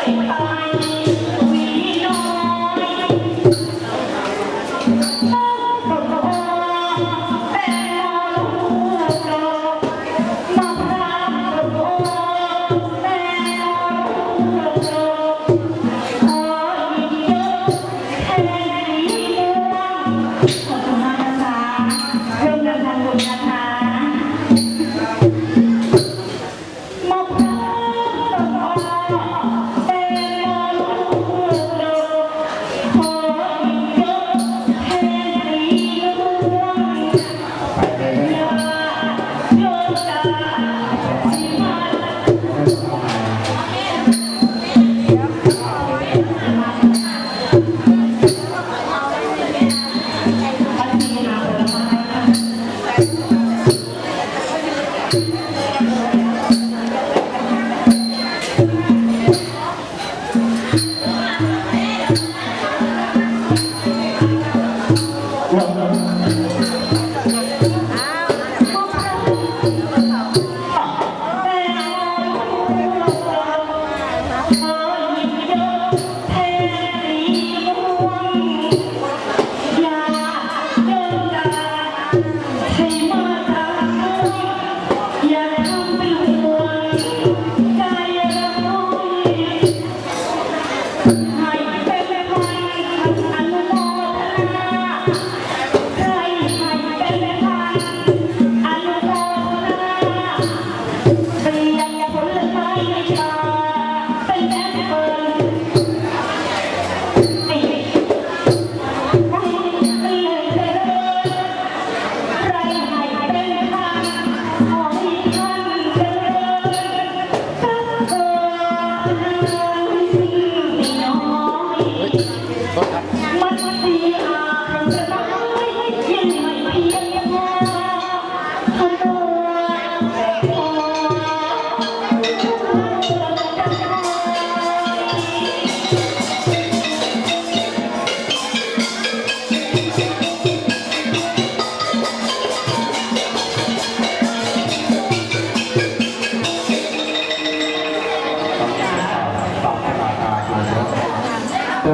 ไปวีน้อย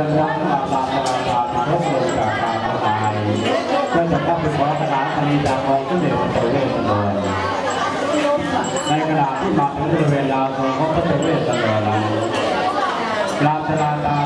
นรับมาบาบาบาพบเลยกับมาบาบก็จะต้องเปขอคณะคณีจากองค์เสด็จพระเวทสันดรในกระดาษที่มาถึงบริเวณลาวทองของพระเวทสันดรลาตลาตา